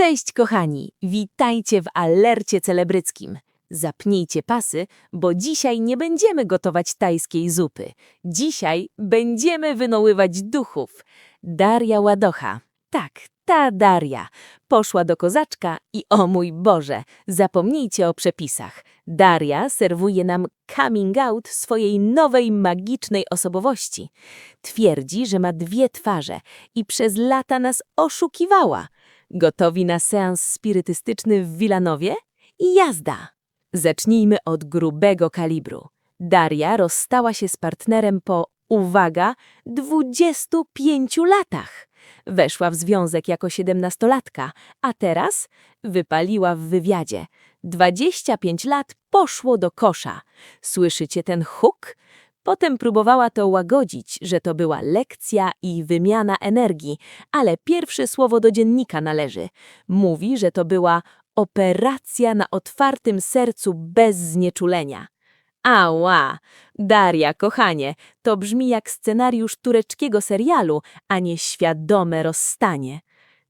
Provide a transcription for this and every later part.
Cześć kochani, witajcie w alercie celebryckim. Zapnijcie pasy, bo dzisiaj nie będziemy gotować tajskiej zupy. Dzisiaj będziemy wynoływać duchów. Daria Ładocha. Tak, ta Daria. Poszła do kozaczka i o mój Boże, zapomnijcie o przepisach. Daria serwuje nam coming out swojej nowej magicznej osobowości. Twierdzi, że ma dwie twarze i przez lata nas oszukiwała. Gotowi na seans spirytystyczny w Wilanowie? I jazda! Zacznijmy od grubego kalibru. Daria rozstała się z partnerem po, uwaga, 25 latach. Weszła w związek jako siedemnastolatka, a teraz wypaliła w wywiadzie. 25 lat poszło do kosza. Słyszycie ten huk? Potem próbowała to łagodzić, że to była lekcja i wymiana energii, ale pierwsze słowo do dziennika należy. Mówi, że to była operacja na otwartym sercu bez znieczulenia. Ała! Daria, kochanie, to brzmi jak scenariusz tureckiego serialu, a nie świadome rozstanie.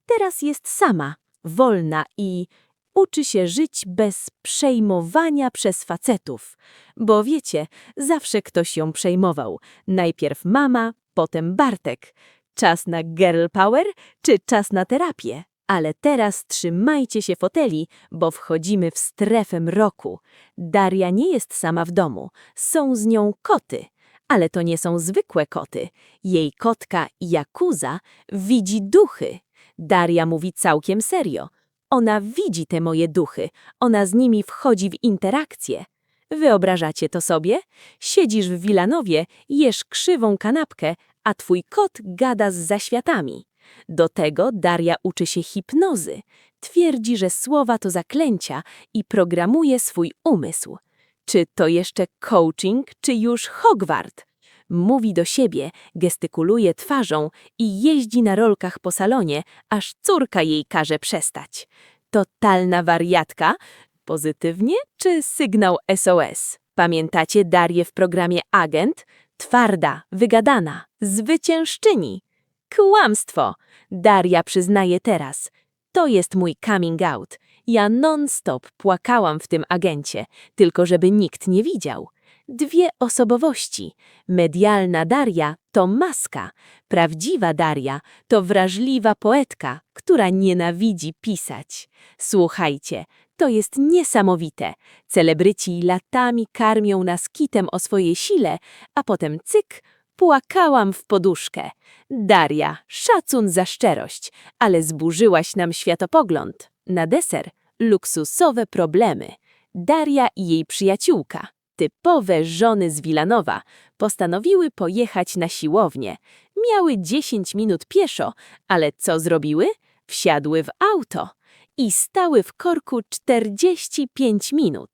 Teraz jest sama, wolna i uczy się żyć bez przejmowania przez facetów. Bo wiecie, zawsze ktoś ją przejmował. Najpierw mama, potem Bartek. Czas na girl power czy czas na terapię? Ale teraz trzymajcie się foteli, bo wchodzimy w strefę mroku. Daria nie jest sama w domu, są z nią koty. Ale to nie są zwykłe koty. Jej kotka Jakuza widzi duchy. Daria mówi całkiem serio. Ona widzi te moje duchy, ona z nimi wchodzi w interakcję. Wyobrażacie to sobie? Siedzisz w Wilanowie, jesz krzywą kanapkę, a twój kot gada z zaświatami. Do tego Daria uczy się hipnozy. Twierdzi, że słowa to zaklęcia i programuje swój umysł. Czy to jeszcze coaching, czy już Hogwart? Mówi do siebie, gestykuluje twarzą i jeździ na rolkach po salonie, aż córka jej każe przestać. Totalna wariatka? Pozytywnie czy sygnał SOS? Pamiętacie Darię w programie Agent? Twarda, wygadana, zwyciężczyni. Kłamstwo! Daria przyznaje teraz. To jest mój coming out. Ja non-stop płakałam w tym agencie, tylko żeby nikt nie widział. Dwie osobowości. Medialna Daria to maska. Prawdziwa Daria to wrażliwa poetka, która nienawidzi pisać. Słuchajcie, to jest niesamowite. Celebryci latami karmią nas kitem o swojej sile, a potem cyk, płakałam w poduszkę. Daria, szacun za szczerość, ale zburzyłaś nam światopogląd. Na deser luksusowe problemy. Daria i jej przyjaciółka, typowe żony z Wilanowa, postanowiły pojechać na siłownię. Miały 10 minut pieszo, ale co zrobiły? Wsiadły w auto i stały w korku 45 minut.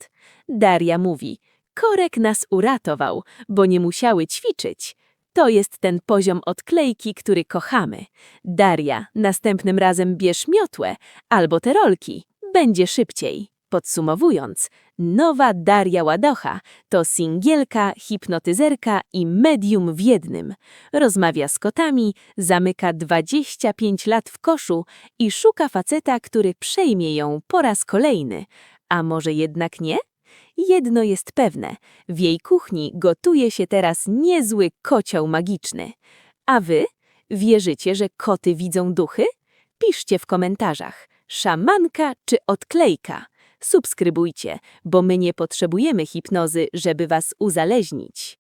Daria mówi, korek nas uratował, bo nie musiały ćwiczyć. To jest ten poziom odklejki, który kochamy. Daria, następnym razem bierz miotłę albo te rolki. Będzie szybciej. Podsumowując, nowa Daria Ładocha to singielka, hipnotyzerka i medium w jednym. Rozmawia z kotami, zamyka 25 lat w koszu i szuka faceta, który przejmie ją po raz kolejny. A może jednak nie? Jedno jest pewne, w jej kuchni gotuje się teraz niezły kocioł magiczny. A wy? Wierzycie, że koty widzą duchy? Piszcie w komentarzach, szamanka czy odklejka. Subskrybujcie, bo my nie potrzebujemy hipnozy, żeby was uzależnić.